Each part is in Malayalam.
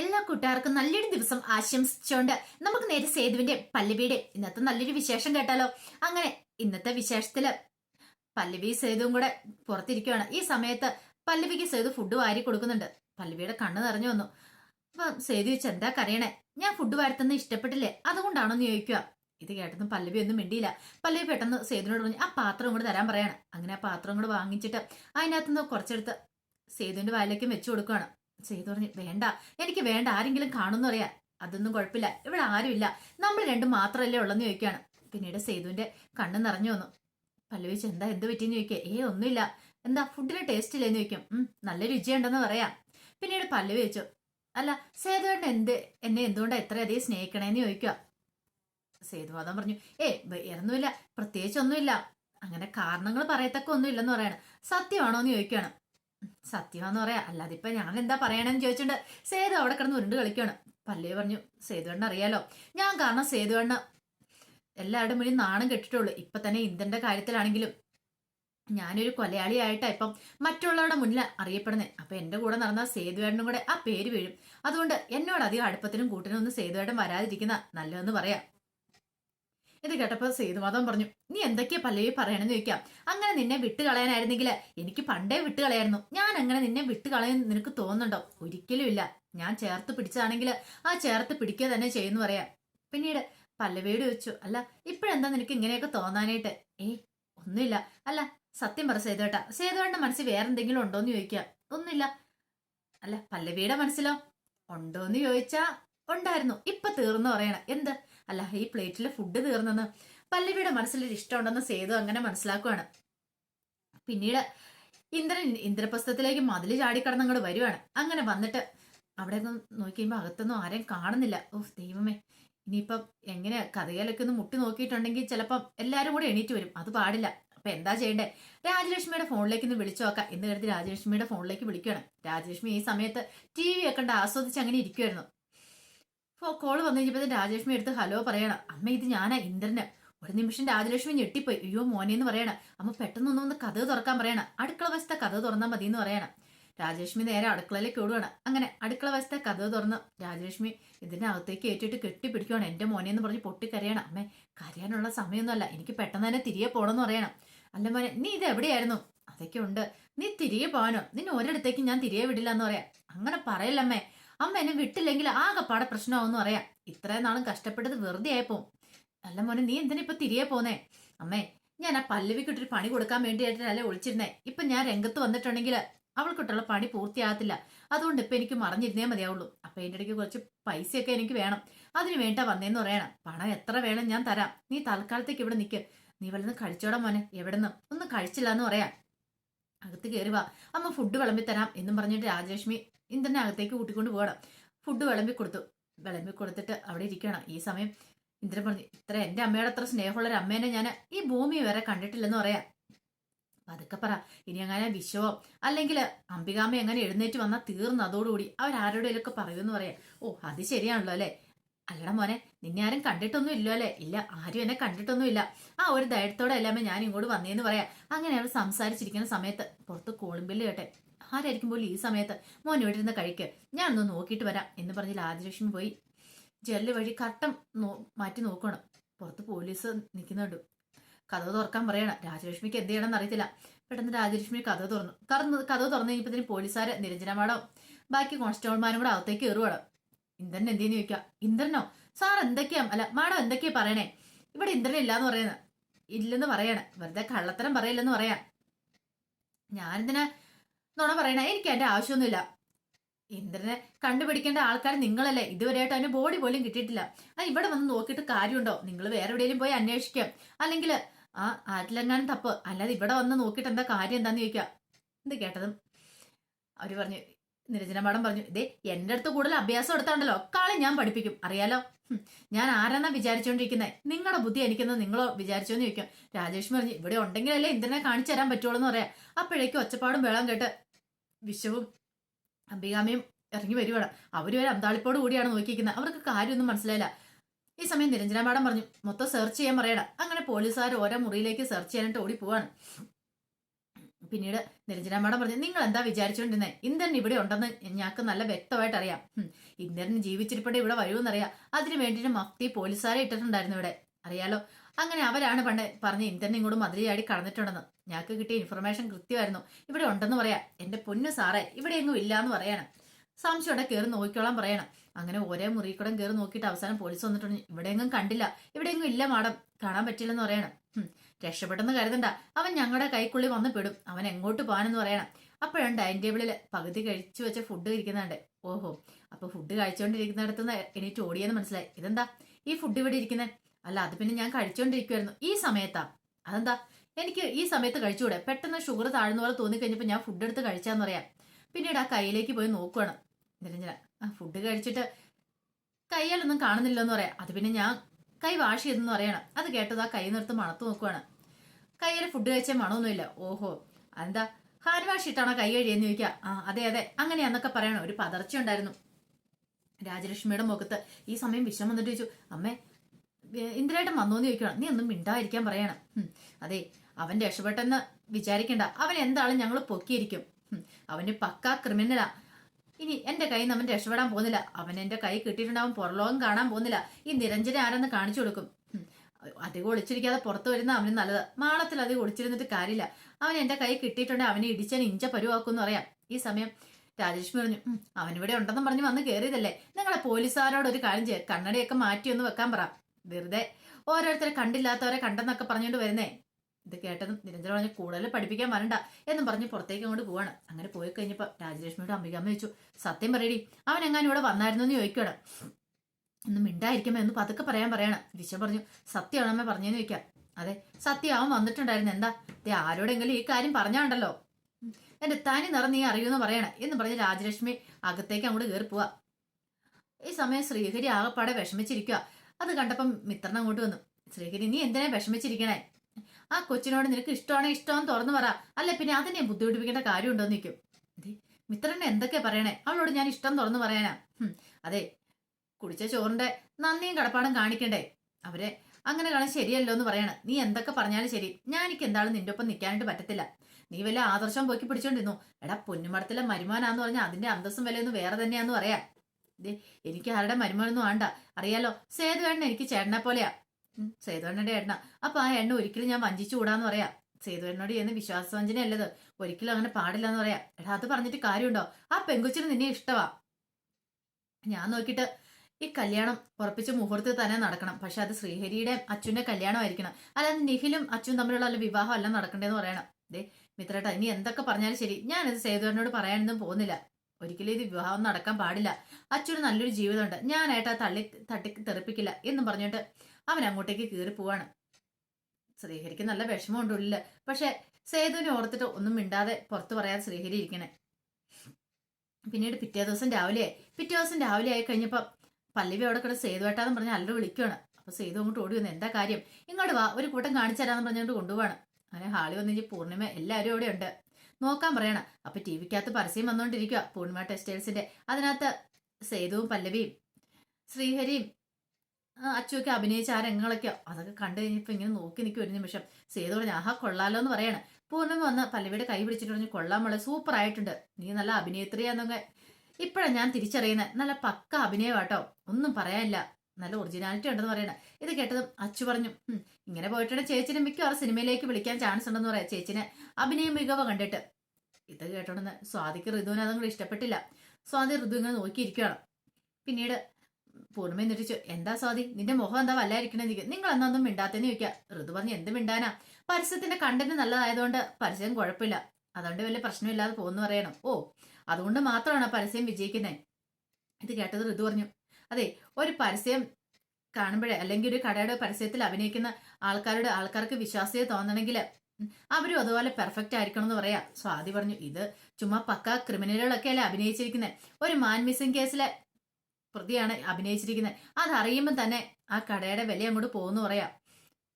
എല്ലാ കൂട്ടുകാർക്കും നല്ലൊരു ദിവസം ആശംസിച്ചുകൊണ്ട് നമുക്ക് നേരെ സേതുവിന്റെ പല്ലവിയുടെ ഇന്നത്തെ നല്ലൊരു വിശേഷം കേട്ടാലോ? അങ്ങനെ ഇന്നത്തെ വിശേഷത്തിൽ പല്ലവി സേതുവും കൂടെ പുറത്തിരിക്കുകയാണ് ഈ സമയത്ത് പല്ലവിക്ക് സേതു ഫുഡ് വാരി കൊടുക്കുന്നുണ്ട്. പല്ലവിയുടെ കണ്ണ് നിറഞ്ഞു വന്നു. അപ്പൊ സേതു ചോദിച്ചു എന്താ കരയണേ? ഞാൻ ഫുഡ് വാരത്തുന്ന ഇഷ്ടപ്പെട്ടില്ലേ? അതുകൊണ്ടാണോ എന്ന് ചോദിക്കുക ഇത് കേട്ടതും പല്ലവി ഒന്നും മിണ്ടിയില്ല. പല്ലവി പെട്ടെന്ന് സേതുവിനോട് പറഞ്ഞു ആ പാത്രം കൂടെ തരാൻ പറയാണ്. അങ്ങനെ ആ പാത്രം കൂടെ വാങ്ങിച്ചിട്ട് അതിനകത്തുനിന്ന് കുറച്ചെടുത്ത് സേതുവിന്റെ വായിലേക്കും വെച്ചു കൊടുക്കുകയാണ് സേതു പറഞ്ഞു വേണ്ട എനിക്ക് വേണ്ട ആരെങ്കിലും കാണുമെന്ന് അറിയാം അതൊന്നും കുഴപ്പമില്ല ഇവിടെ ആരുമില്ല നമ്മൾ രണ്ടും മാത്രമല്ലേ ഉള്ളെന്ന് ചോദിക്കുകയാണ്. പിന്നീട് സേതുവിന്റെ കണ്ണ് നിറഞ്ഞു വന്നു. പല്ലവി ചോദിച്ചു എന്താ എന്ത് പറ്റിയെന്ന് ചോദിക്കുക ഏ ഒന്നുമില്ല. എന്താ ഫുഡിന് ടേസ്റ്റ് ഇല്ലെന്ന് ചോദിക്കും. നല്ല രുചിയുണ്ടെന്ന് പറയാം. പിന്നീട് പല്ലവി ചോദിച്ചു. അല്ല സേതുവേട്ടൻ എന്ത് എന്നെ എന്തുകൊണ്ടാണ് ഇത്രയധികം സ്നേഹിക്കണേന്ന് ചോദിക്കുക സേതുവാദം പറഞ്ഞു. ഏ വേറൊന്നുമില്ല പ്രത്യേകിച്ചൊന്നുമില്ല അങ്ങനെ കാരണങ്ങൾ പറയത്തക്ക ഒന്നുമില്ലെന്ന് പറയാണ്. സത്യമാണോ എന്ന് ചോദിക്കുകയാണ് സത്യമാന്ന് പറയാ. അല്ലാതെ ഇപ്പൊ ഞാൻ എന്താ പറയണെന്ന് ചോദിച്ചിട്ടുണ്ട് സേതു അവിടെ കിടന്ന് ഉരുണ്ട് കളിക്കുകയാണ് പല്ലേ പറഞ്ഞു സേതുവണ്ണ അറിയാലോ? ഞാൻ കാരണം സേതുവണ്ണ എല്ലാവരുടെ മുന്നിൽ നാണം കെട്ടിട്ടുള്ളൂ. ഇപ്പൊ തന്നെ ഇന്ത്യന്റെ കാര്യത്തിലാണെങ്കിലും ഞാനൊരു കൊലയാളിയായിട്ടാ ഇപ്പം മറ്റുള്ളവരുടെ മുന്നിൽ അറിയപ്പെടുന്നത് അപ്പൊ എന്റെ കൂടെ നടന്ന സേതുവേട്ടനും കൂടെ ആ പേര് വീഴും. അതുകൊണ്ട് എന്നോട് അധികം അടുപ്പത്തിനും കൂട്ടിനും ഒന്നും സേതുവേട്ടൻ വരാതിരിക്കുന്ന നല്ലതെന്ന് പറയാം. ഇത് കേട്ടപ്പോ സേതുവാദം പറഞ്ഞു നീ എന്തൊക്കെയാ പല്ലവി പറയണെന്ന് ചോദിക്കാം. അങ്ങനെ നിന്നെ വിട്ട് കളയാനായിരുന്നെങ്കിൽ എനിക്ക് പണ്ടേ വിട്ട് കളയായിരുന്നു ഞാൻ അങ്ങനെ നിന്നെ വിട്ട് കളയാൻ നിനക്ക് തോന്നുന്നുണ്ടോ? ഒരിക്കലും ഇല്ല. ഞാൻ ചേർത്ത് പിടിച്ചാണെങ്കിൽ ആ ചേർത്ത് പിടിക്കുക തന്നെ ചെയ്യുന്നു പറയാം. പിന്നീട് പല്ലവിയോട് ചോദിച്ചു അല്ല ഇപ്പോഴെന്താ നിനക്ക് ഇങ്ങനെയൊക്കെ തോന്നാനായിട്ട്? ഏയ് ഒന്നുമില്ല. അല്ല സത്യം പറ സേതുവേട്ട. സേതുവേട്ട മനസ്സിൽ വേറെന്തെങ്കിലും ഉണ്ടോന്ന് ചോദിക്കുക ഒന്നുമില്ല. അല്ല പല്ലവിയുടെ മനസ്സിലോ? ഉണ്ടോന്ന് ചോദിച്ചാ ഉണ്ടായിരുന്നു. ഇപ്പൊ തീർന്നു പറയണ. എന്ത്? അല്ല ഈ പ്ലേറ്റിലെ ഫുഡ് തീർന്നെന്ന് പല്ലവിയുടെ മനസ്സിലൊരു ഇഷ്ടമുണ്ടെന്ന് സേതു അങ്ങനെ മനസ്സിലാക്കുകയാണ് പിന്നീട് ഇന്ദ്രൻ ഇന്ദ്രപ്രസ്ഥത്തിലേക്ക് മതിൽ ചാടിക്കടന്ന് അങ്ങോട്ട് വരുവാണ്. അങ്ങനെ വന്നിട്ട് അവിടെ നോക്കി നോക്കിയുമ്പോൾ അകത്തൊന്നും ആരെയും കാണുന്നില്ല. ഓ ദൈവമേ. ഇനിയിപ്പം എങ്ങനെ കഥയിലൊക്കെ ഒന്ന് മുട്ടി നോക്കിയിട്ടുണ്ടെങ്കിൽ ചിലപ്പം എല്ലാവരും കൂടെ എണീറ്റ് വരും. അത് പാടില്ല. അപ്പൊ എന്താ ചെയ്യണ്ടേ? രാജലക്ഷ്മിയുടെ ഫോണിലേക്ക് ഒന്ന് വിളിച്ചു നോക്കാം. എന്ന് കരുതി രാജലക്ഷ്മിയുടെ ഫോണിലേക്ക് വിളിക്കണം രാജലക്ഷ്മി ഈ സമയത്ത് ടി വി ഒക്കെ ആസ്വദിച്ച് അങ്ങനെ ഇരിക്കുമായിരുന്നു കോൾ വന്നു കഴിഞ്ഞപ്പോൾ രാജലക്ഷ്മി എടുത്ത് ഹലോ പറയണം. അമ്മ ഇത് ഞാനാ ഇന്ദ്രന്. ഒരു നിമിഷം രാജലക്ഷ്മി ഞെട്ടിപ്പോയി. അയ്യോ മോനെ എന്ന് പറയണം. അമ്മ പെട്ടെന്നൊന്നും ഒന്ന് കഥ തുറക്കാൻ പറയണം. അടുക്കള വശത്തെ കഥ തുറന്നാൽ മതി എന്ന് പറയണം. രാജലക്ഷ്മി നേരെ അടുക്കളയിലേക്ക് ഓടുകയാണ് അങ്ങനെ അടുക്കള വശത്തെ കഥ തുറന്ന് രാജലക്ഷ്മി ഇതിനകത്തേക്ക് ഏറ്റിട്ട് കെട്ടിപ്പിടിക്കുകയാണ് എന്റെ മോനെ എന്ന് പറഞ്ഞ് പൊട്ടിക്കരയണം. അമ്മേ കരയാനുള്ള സമയമൊന്നുമല്ല എനിക്ക് പെട്ടെന്ന് തന്നെ തിരികെ പോകണമെന്ന് പറയണം. അല്ല മോനെ നീ ഇത് എവിടെയായിരുന്നു? അതൊക്കെ ഉണ്ട്. നീ തിരികെ പോകാനോ? നിന്നെ ഒരിടത്തേക്ക് ഞാൻ തിരികെ വിടില്ല എന്ന് പറയാം. അങ്ങനെ പറയല്ലമ്മേ അമ്മ എന്നെ വിട്ടില്ലെങ്കിൽ ആകെ പാടെ പ്രശ്നമാവെന്ന് പറയാം. ഇത്രയും നാളും കഷ്ടപ്പെട്ടത് വെറുതെ ആയപ്പോ അല്ല മോനെ നീ എന്തിനാ ഇപ്പൊ തിരികെ പോന്നേ? അമ്മേ ഞാൻ ആ പല്ലവിക്കിട്ടൊരു പണി കൊടുക്കാൻ വേണ്ടിയായിട്ടല്ലേ ഒളിച്ചിരുന്നേ. ഇപ്പൊ ഞാൻ രംഗത്ത് വന്നിട്ടുണ്ടെങ്കിൽ അവൾക്കിട്ടുള്ള പണി പൂർത്തിയാകത്തില്ല. അതുകൊണ്ട് ഇപ്പൊ എനിക്ക് മറിഞ്ഞിരുന്നേ മതിയാവുള്ളൂ. അപ്പൊ എന്റെ ഇടയ്ക്ക് കുറച്ച് പൈസയൊക്കെ എനിക്ക് വേണം. അതിന് വേണ്ട വന്നേന്ന് പറയണം. പണം എത്ര വേണം ഞാൻ തരാം. നീ തൽക്കാലത്തേക്ക് ഇവിടെ നിൽക്ക് നീ വല്ലതും കഴിച്ചോടാ മോനെ എവിടെന്ന്? ഒന്നും കഴിച്ചില്ല എന്ന് പറയാം. അകത്ത് കയറി വാ. അമ്മ ഫുഡ് വിളമ്പി തരാം എന്നും പറഞ്ഞിട്ട് രാജലക്ഷ്മി ഇന്ദ്രനെ അകത്തേക്ക് കൂട്ടിക്കൊണ്ട് പോകണം. ഫുഡ് വിളമ്പി കൊടുത്തു. വിളമ്പി കൊടുത്തിട്ട് അവിടെ ഇരിക്കണം. ഈ സമയം ഇന്ദ്രൻ പറഞ്ഞു ഇത്ര എന്റെ അമ്മയുടെ അത്ര സ്നേഹമുള്ള ഒരു അമ്മേനെ ഞാൻ ഈ ഭൂമി വരെ കണ്ടിട്ടില്ലെന്ന് പറയാം. അതൊക്കെ പറ ഇനി അങ്ങനെ വിഷവോ അല്ലെങ്കിൽ അംബികാമ്മ എങ്ങനെ എഴുന്നേറ്റ് വന്നാൽ തീർന്നു അതോടുകൂടി അവരാരോടെയൊക്കെ പറയുമെന്ന് പറയാം. ഓ അത് ശരിയാണല്ലോ അല്ലേ? അല്ലട മോനെ നിന്നെ ആരും കണ്ടിട്ടൊന്നും ഇല്ലോ അല്ലേ? ഇല്ല ആരും എന്നെ കണ്ടിട്ടൊന്നുമില്ല ആ ഒരു ധൈര്യത്തോടെ എല്ലാമേ ഞാൻ ഇങ്ങോട്ട് വന്നേന്ന് പറയാം. അങ്ങനെ അവർ സംസാരിച്ചിരിക്കുന്ന സമയത്ത് പുറത്ത് കോളിമ്പില്ല് കേട്ടെ. ആരായിരിക്കും പോലും ഈ സമയത്ത്? മോൻ ഇവിടെ ഇരുന്ന് കഴിക്ക്. ഞാനൊന്ന് നോക്കിയിട്ട് വരാം എന്ന് പറഞ്ഞ് രാജലക്ഷ്മി പോയി. ജെല്ല് വഴി കട്ടം നോ മാറ്റി നോക്കണം. പുറത്ത് പോലീസ് നിൽക്കുന്നുണ്ട്. കഥ തുറക്കാൻ പറയണം. രാജലക്ഷ്മിക്ക് എന്ത് ചെയ്യണമെന്ന് അറിയത്തില്ല. പെട്ടെന്ന് രാജലക്ഷ്മി കഥ തുറന്നു. കറന്ന് കഥ തുറന്നു കഴിഞ്ഞപ്പോൾ പോലീസുകാരെ നിരഞ്ജന മാഡം ബാക്കി കോൺസ്റ്റബിൾമാരും കൂടെ അകത്തേക്ക് കയറുവാണ്. ഇന്ദ്രൻ എന്തിനു ചോദിക്കുക ഇന്ദ്രനോ? സാർ എന്തൊക്കെയാ? അല്ല മാഡം എന്തൊക്കെയാ പറയണേ? ഇവിടെ ഇന്ദ്രൻ ഇല്ലാന്ന് പറയുന്നത് ഇല്ലെന്ന് പറയണേ. വെറുതെ കള്ളത്തരം പറയില്ലെന്ന് പറയാം. ഞാനെന്തിനാ നുണ പറയണേ എനിക്ക് എന്റെ ആവശ്യമൊന്നുമില്ല ഇന്ദ്രനെ കണ്ടുപിടിക്കേണ്ട ആൾക്കാർ നിങ്ങളല്ലേ? ഇതുവരെയായിട്ട് അതിന് ബോഡി പോലും കിട്ടിയിട്ടില്ല. ആ ഇവിടെ വന്ന് നോക്കിയിട്ട് കാര്യമുണ്ടോ? നിങ്ങൾ വേറെ എവിടെയെങ്കിലും പോയി അന്വേഷിക്കാം. അല്ലെങ്കിൽ ആ ആറ്റിലെങ്ങാനും തപ്പ്. അല്ലാതെ ഇവിടെ വന്ന് നോക്കിയിട്ട് എന്താ കാര്യം എന്താന്ന് ചോദിക്കുക. ഇത് കേട്ടതും അവർ പറഞ്ഞു നിരഞ്ജന മാഡം പറഞ്ഞു ഇതേ എന്റെ അടുത്ത് കൂടുതൽ അഭ്യാസം എടുത്താണ്ടല്ലോ? കാളെ ഞാൻ പഠിപ്പിക്കും. അറിയാലോ? ഞാൻ ആരാന്നാ വിചാരിച്ചോണ്ടിരിക്കുന്നത് നിങ്ങളുടെ ബുദ്ധി എനിക്കെന്ന് നിങ്ങളോ വിചാരിച്ചോന്ന് ചോദിക്കും. രാജേഷ് പറഞ്ഞു ഇവിടെ ഉണ്ടെങ്കിലല്ലേ ഇന്ദ്രനെ കാണിച്ചു തരാൻ പറ്റുള്ളൂ എന്ന് പറയാം. അപ്പോഴേക്കും ഒച്ചപ്പാടും വെള്ളം കേട്ട് വിശ്വവും അംബികാമയും ഇറങ്ങി വരുവാണ്. അവർ ഒരു അന്താളിപ്പോട് കൂടിയാണ് നോക്കിയിരിക്കുന്നത്. അവർക്ക് കാര്യമൊന്നും മനസ്സിലായില്ല. ഈ സമയം നിരഞ്ജന മാഡം പറഞ്ഞു മൊത്തം സെർച്ച് ചെയ്യാൻ പറയണം അങ്ങനെ പോലീസുകാർ ഓരോ മുറിയിലേക്ക് സെർച്ച് ചെയ്യാനായിട്ട് ഓടി പോവാണ് പിന്നീട് നിരഞ്ജന മാഡം പറഞ്ഞു നിങ്ങൾ എന്താ വിചാരിച്ചുകൊണ്ടിരുന്നത് ഇന്ദ്രൻ ഇവിടെ ഉണ്ടെന്ന് ഞങ്ങൾക്ക് നല്ല വ്യക്തമായിട്ട് അറിയാം. ഇന്ദ്രൻ ജീവിച്ചിരിപ്പടെ ഇവിടെ വരുമെന്നറിയാം അതിനു വേണ്ടിയിട്ട് മഫ്തി പോലീസുകാരെ ഇട്ടിട്ടുണ്ടായിരുന്നു ഇവിടെ. അറിയാലോ? അങ്ങനെ അവരാണ് പണ്ട് പറഞ്ഞ് ഇന്ത്യനെ ഇങ്ങോട്ട് മധുരയാടി കടന്നിട്ടുണ്ടെന്ന്. ഞങ്ങൾക്ക് കിട്ടിയ ഇൻഫർമേഷൻ കൃത്യമായിരുന്നു. ഇവിടെ ഉണ്ടെന്ന് പറയാം. എന്റെ പൊന്നു സാറേ ഇവിടെ എങ്ങും ഇല്ല എന്ന് പറയണം സംശയോടെ കയറി നോക്കിക്കോളാൻ പറയണം. അങ്ങനെ ഒരേ മുറി കൂടെ കയറി നോക്കിയിട്ട് അവസാനം പോലീസ് വന്നിട്ടുണ്ട്. ഇവിടെയെങ്ങും കണ്ടില്ല. ഇവിടെയെങ്ങും ഇല്ല മാഡം. കാണാൻ പറ്റില്ലെന്ന് പറയണം. രക്ഷപ്പെട്ടെന്ന് കരുതണ്ട. അവൻ ഞങ്ങളുടെ കൈക്കുള്ളിൽ വന്ന് പെടും. അവൻ എങ്ങോട്ട് പോകാനെന്ന് പറയണം. അപ്പോഴാണ് ഡൈനിങ് ടേബിളിൽ പകുതി കഴിച്ചു വെച്ച ഫുഡ് ഇരിക്കുന്നുണ്ട്. ഓഹോ. അപ്പൊ ഫുഡ് കഴിച്ചുകൊണ്ടിരിക്കുന്നിടത്തുനിന്ന് എണീറ്റ് ഓടിയെന്ന് മനസ്സിലായി. ഇതെന്താ? ഈ ഫുഡ് ഇവിടെ ഇരിക്കുന്നത് അല്ല അത് പിന്നെ ഞാൻ കഴിച്ചുകൊണ്ടിരിക്കുവായിരുന്നു ഈ സമയത്താ അതെന്താ? എനിക്ക് ഈ സമയത്ത് കഴിച്ചുകൂടെ പെട്ടെന്ന് ഷുഗർ താഴ്ന്ന പോലെ തോന്നിക്കഴിഞ്ഞപ്പോൾ ഞാൻ ഫുഡ് എടുത്ത് കഴിച്ചാന്ന് പറയാം. പിന്നീട് ആ കയ്യിലേക്ക് പോയി നോക്കുവാണ്. നിരഞ്ജന ആ ഫുഡ് കഴിച്ചിട്ട് കൈയാലൊന്നും കാണുന്നില്ലെന്ന് പറയാം. അത് പിന്നെ ഞാൻ കൈ വാഷ് ചെയ്തെന്ന് പറയണം. അത് കേട്ടത് ആ കൈ നിർത്ത് മണത്ത് നോക്കുവാണ്. കയ്യിൽ ഫുഡ് കഴിച്ച മണമൊന്നുമില്ല. ഓഹോ അതെന്താ? ഹാൻഡ് വാഷ് ഇട്ടാണോ കൈ കഴിയെന്ന് ചോദിക്കുക ആ അതെ അതെ അങ്ങനെയാന്നൊക്കെ പറയണം. ഒരു പതർച്ച ഉണ്ടായിരുന്നു. രാജലക്ഷ്മിയുടെ മുഖത്ത് ഈ സമയം വിഷം വന്നിട്ട് ചോദിച്ചു അമ്മേ ഇന്ദ്രേട്ടൻ വന്നോന്ന് ചോദിക്കണം നീ ഒന്നും മിണ്ടാതിരിക്കാൻ പറയണം. അതെ അവൻ രക്ഷപ്പെട്ടെന്ന് വിചാരിക്കണ്ട. അവൻ എന്താണ് ഞങ്ങൾ പൊക്കിയിരിക്കും. അവന് പക്കാ ക്രിമിനലാ. ഇനി എന്റെ കയ്യിൽ നിന്ന് അവൻ രക്ഷപ്പെടാൻ പോകുന്നില്ല. അവൻ എന്റെ കൈ കിട്ടിയിട്ടുണ്ടാവും പുറലോകം കാണാൻ പോകുന്നില്ല. ഈ നിരഞ്ജന ആരെന്ന് കാണിച്ചു കൊടുക്കും. അധികം ഒളിച്ചിരിക്കാതെ പുറത്തു വരുന്ന അവന് നല്ലത്. മാളത്തിൽ അധികം ഒളിച്ചിരുന്നിട്ട് കാര്യമില്ല. അവൻ എന്റെ കൈ കിട്ടിയിട്ടുണ്ടെങ്കിൽ അവനെ ഇടിച്ചാൻ ഇഞ്ച പരുവാക്കുമെന്ന് അറിയാം ഈ സമയം രാജലക്ഷ്മി പറഞ്ഞു "ഉം, അവനിവിടെ ഉണ്ടെന്നും പറഞ്ഞ് വന്ന് കയറിയതല്ലേ നിങ്ങളെ പോലീസുകാരോട് ഒരു കാര്യം ചെയ്യുക കണ്ണടയൊക്കെ മാറ്റി ഒന്ന് വെക്കാൻ പറ. വെറുതെ ഓരോരുത്തരെ കണ്ടില്ലാത്തവരെ കണ്ടെന്നൊക്കെ പറഞ്ഞുകൊണ്ട് വരുന്നേ. ഇത് കേട്ടതും നിരഞ്ജന പറഞ്ഞ് കൂടുതൽ പഠിപ്പിക്കാൻ വരണ്ട എന്നും പറഞ്ഞ് പുറത്തേക്ക് അങ്ങോട്ട് പോവാണ്. അങ്ങനെ പോയി കഴിഞ്ഞപ്പോൾ രാജലക്ഷ്മിയുടെ അമ്മികമ്മ ചോദിച്ചു സത്യം പറയടി അവൻ എങ്ങാനും ഇവിടെ വന്നായിരുന്നു എന്ന് ചോദിക്കണം ഒന്നും മിണ്ടായിരിക്കുമ്പോ എന്ന് പതുക്കെ പറയാൻ പറയണം. വിശ്വ പറഞ്ഞു സത്യമാണ് അമ്മ പറഞ്ഞെന്ന് ചോദിക്കാം. അതെ സത്യം അവൻ വന്നിട്ടുണ്ടായിരുന്നു. എന്താ? ദേ ആരോടെങ്കിലും ഈ കാര്യം പറഞ്ഞാണ്ടല്ലോ. എന്റെ തനി നിറം നീ അറിയൂന്ന് പറയണേ എന്ന് പറഞ്ഞ് രാജലക്ഷ്മി അകത്തേക്ക് അങ്ങോട്ട് കയറി പോവാ. ഈ സമയം ശ്രീഹരി ആകപ്പാടെ വിഷമിച്ചിരിക്കുക അത് കണ്ടപ്പം മിത്രൻ അങ്ങോട്ട് വന്നു. ശ്രീഹരി നീ എന്തിനാ വിഷമിച്ചിരിക്കണേ? ആ കൊച്ചിനോട് നിനക്ക് ഇഷ്ടമാണോ ഇഷ്ടമാണെന്ന് തുറന്നു പറ. അല്ല പിന്നെ അതിനെ ബുദ്ധിമുട്ടിപ്പിക്കേണ്ട കാര്യമുണ്ടോ എന്ന് നിൽക്കും മിത്രനെ എന്തൊക്കെയാ പറയണേ? അവളോട് ഞാൻ ഇഷ്ടം തുറന്നു പറയാനാ. അതെ കുടിച്ച ചോറിന്റെ നന്ദിയും കടപ്പാടും കാണിക്കണ്ടേ? അവരെ അങ്ങനെ കാണാൻ ശരിയല്ലോ എന്ന് പറയണം. നീ എന്തൊക്കെ പറഞ്ഞാലും ശരി. ഞാൻ എനിക്ക് എന്താളും നിന്റെ ഒപ്പം നിൽക്കാനായിട്ട് പറ്റത്തില്ല. നീ വല്ല ആദർശം പോക്കി പിടിച്ചോണ്ടിരുന്നു. എടാ പൊന്നുമടത്തിലെ മരുമാനാന്ന് പറഞ്ഞാൽ അതിന്റെ അന്തസ്സും വിലയൊന്നും വേറെ തന്നെയാന്ന് പറയാം. ദേ, എനിക്ക് ആരുടെ മരുമകളൊന്നും വേണ്ട അറിയാലോ സേതുവേണ്ണ എനിക്ക് ചേട്ടനെ പോലെയാ. സേതു എണ്ണയുടെ എണ്ണ അപ്പൊ ആ എണ്ണ ഒരിക്കലും ഞാൻ വഞ്ചിച്ചു കൂടാന്ന് പറയാം. സേതുവേണ്ണോട് ചെയ്യുന്ന വിശ്വാസവഞ്ചനയല്ലത് ഒരിക്കലും അങ്ങനെ പാടില്ല എന്ന് പറയാം. എടാ അത് പറഞ്ഞിട്ട് കാര്യമുണ്ടോ? ആ പെങ്കുച്ചിന് നിന്നെ ഇഷ്ടവാ. ഞാൻ നോക്കിയിട്ട് ഈ കല്യാണം ഉറപ്പിച്ച മുഹൂർത്തത്തിൽ തന്നെ നടക്കണം. പക്ഷെ അത് ശ്രീഹരിയുടെ അച്ഛന്റെ കല്യാണമായിരിക്കണം. അല്ലാതെ നിഖിലും അച്ഛനും തമ്മിലുള്ള അല്ല വിവാഹം അല്ല നടക്കണ്ടേന്ന് പറയണം. ദേ മിത്രട്ടാ ഇനി എന്തൊക്കെ പറഞ്ഞാലും ശരി. ഞാനത് സേതുവിനോട് പറയാനൊന്നും പോകുന്നില്ല. ഒരിക്കലും ഇത് വിവാഹം നടക്കാൻ പാടില്ല. അച്ഛന് നല്ലൊരു ജീവിതമുണ്ട്. ഞാനായിട്ട് ആ തള്ളി തട്ടി തെറിപ്പിക്കില്ല എന്നും പറഞ്ഞിട്ട് അവൻ അങ്ങോട്ടേക്ക് കയറി പോവാണ്. ശ്രീഹരിക്ക് നല്ല വിഷമമുണ്ട് ഉള്ളിൽ. പക്ഷെ സേതുവിനെ ഓർത്തിട്ട് ഒന്നും മിണ്ടാതെ പുറത്തു പറയാതെ ശ്രീഹരി ഇരിക്കണേ. പിന്നീട് പിറ്റേ ദിവസം രാവിലെ പിറ്റേ ദിവസം രാവിലെ ആയി കഴിഞ്ഞപ്പോ പല്ലവി അവിടെ കിടന്ന് സേതുവേട്ടാന്ന് പറഞ്ഞ് അല്ലറ വിളിക്കുകയാണ് അപ്പൊ സേതു അങ്ങോട്ട് ഓടി വന്നു എന്താ കാര്യം? ഇങ്ങോട്ട് വാ ഒരു കൂട്ടം കാണിച്ചു തരാന്ന് പറഞ്ഞുകൊണ്ട് കൊണ്ടുപോവാണ്. അങ്ങനെ ഹാളി വന്നു കഴിഞ്ഞാൽ പൂർണിമ എല്ലാവരും അവിടെ ഉണ്ട്. നോക്കാൻ പറയണം. അപ്പൊ ടി വിക്കകത്ത് പരസ്യം വന്നുകൊണ്ടിരിക്കുക പൂർണിമ ടെക്സ്റ്റൈൽസിന്റെ. അതിനകത്ത് സേതുവും പല്ലവിയും ശ്രീഹരിയും അച്ചുവൊക്കെ അഭിനയിച്ച ആ രംഗങ്ങളൊക്കെ അതൊക്കെ കണ്ടു കഴിഞ്ഞപ്പോ ഇങ്ങനെ നോക്കി നിൽക്കും ഒരു നിമിഷം. സേതു പറഞ്ഞു ആഹാ കൊള്ളാലോ എന്ന് പറയണം. പൂർണിമ വന്ന് പല്ലവിയുടെ കൈ പിടിച്ചിട്ട് പറഞ്ഞു കൊള്ളാൻ മോളെ സൂപ്പർ ആയിട്ടുണ്ട്. നീ നല്ല അഭിനേത്രിയാന്നൊക്കെ. ഇപ്പോഴാണ് ഞാൻ തിരിച്ചറിയുന്നത് നല്ല പക്ക അഭിനയമാട്ടോ ഒന്നും പറയാനില്ല. നല്ല ഒറിജിനാലിറ്റി ഉണ്ടെന്ന് പറയണ. ഇത് കേട്ടതും അച്ചു പറഞ്ഞു ഇങ്ങനെ പോയിട്ടാണ് ചേച്ചിനെ മിക്കവാറും സിനിമയിലേക്ക് വിളിക്കാൻ ചാൻസ് ഉണ്ടെന്ന് പറയാം. ചേച്ചിനെ അഭിനയം മികവ് കണ്ടിട്ട്. ഇത് കേട്ടോണ്ടെന്ന് സ്വാതിക്ക് ഋതുവിനെ അതങ്ങൾ ഇഷ്ടപ്പെട്ടില്ല. സ്വാതി ഋതു ഇങ്ങനെ നോക്കിയിരിക്കുകയാണ്. പിന്നീട് പൂർണിമ എന്നിട്ടിച്ചു എന്താ സ്വാതി നിന്റെ മുഖം എന്താ വല്ലായിരിക്കണെന്ന് ചോദിക്കും നിങ്ങൾ എന്നൊന്നും മിണ്ടാത്തെന്ന് ചോദിക്കുക. ഋതു പറഞ്ഞ് എന്ത് മിണ്ടാനാ? പരസ്യത്തിന്റെ കണ്ടന്റ് നല്ലതായതുകൊണ്ട് പരസ്യം കുഴപ്പമില്ല. അതുകൊണ്ട് വലിയ പ്രശ്നമില്ലാതെ പോകുന്നു പറയണം. ഓ അതുകൊണ്ട് മാത്രമാണ് പരസ്യം വിജയിക്കുന്നത് ഇത് കേട്ടത് ഋതു പറഞ്ഞു അതെ ഒരു പരസ്യം കാണുമ്പോഴേ അല്ലെങ്കിൽ ഒരു കടയുടെ പരസ്യത്തിൽ അഭിനയിക്കുന്ന ആൾക്കാരുടെ ആൾക്കാർക്ക് വിശ്വാസ്യത തോന്നണമെങ്കിൽ അവരും അതുപോലെ പെർഫെക്റ്റ് ആയിരിക്കണം എന്ന് പറയാ സ്വാതി പറഞ്ഞു ഇത് ചുമ്മാ പക്ക ക്രിമിനലുകളൊക്കെ അല്ലേ അഭിനയിച്ചിരിക്കുന്നത് ഒരു മാൻ മിസ്സിംഗ് കേസിലെ പ്രതിയാണ് അഭിനയിച്ചിരിക്കുന്നത് അതറിയുമ്പോൾ തന്നെ ആ കടയുടെ വില അങ്ങോട്ട് പോകുന്നു പറയാം.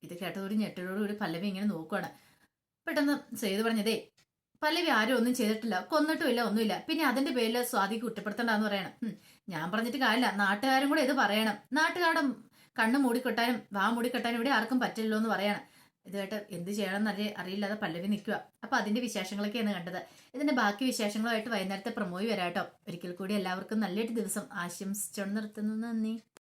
ഇത് കേട്ടതൊരു ഞെട്ടലോടുകൂടി പല്ലവി ഇങ്ങനെ നോക്കുകയാണ് പെട്ടെന്ന് സേതു പറഞ്ഞതേ പല്ലവി ആരും ഒന്നും ചെയ്തിട്ടില്ല കൊന്നിട്ടുമില്ല ഒന്നുമില്ല. പിന്നെ അതിന്റെ പേരിൽ സ്വാതി കുറ്റപ്പെടുത്തണ്ടെന്ന് പറയണം. ഞാൻ പറഞ്ഞിട്ട് കാര്യമില്ല. നാട്ടുകാരും കൂടെ ഇത് പറയണം. നാട്ടുകാരുടെ കണ്ണ് മൂടിക്കെട്ടാനും വാ മൂടിക്കെട്ടാനും ഇവിടെ ആർക്കും പറ്റില്ലല്ലോ എന്ന് പറയണം. ഇത് കേട്ട് എന്ത് ചെയ്യണമെന്ന് അറിയ അറിയില്ലാതെ പല്ലവി നിൽക്കുക. അപ്പൊ അതിന്റെ വിശേഷങ്ങളൊക്കെയാണ് കണ്ടത്. ഇതിന്റെ ബാക്കി വിശേഷങ്ങളുമായിട്ട് വൈകുന്നേരത്തെ പ്രമോയി വരാട്ടോ ഒരിക്കൽ കൂടി എല്ലാവർക്കും നല്ലൊരു ദിവസം ആശംസിച്ചോണ്ട് നിർത്തുന്നു. നന്ദി.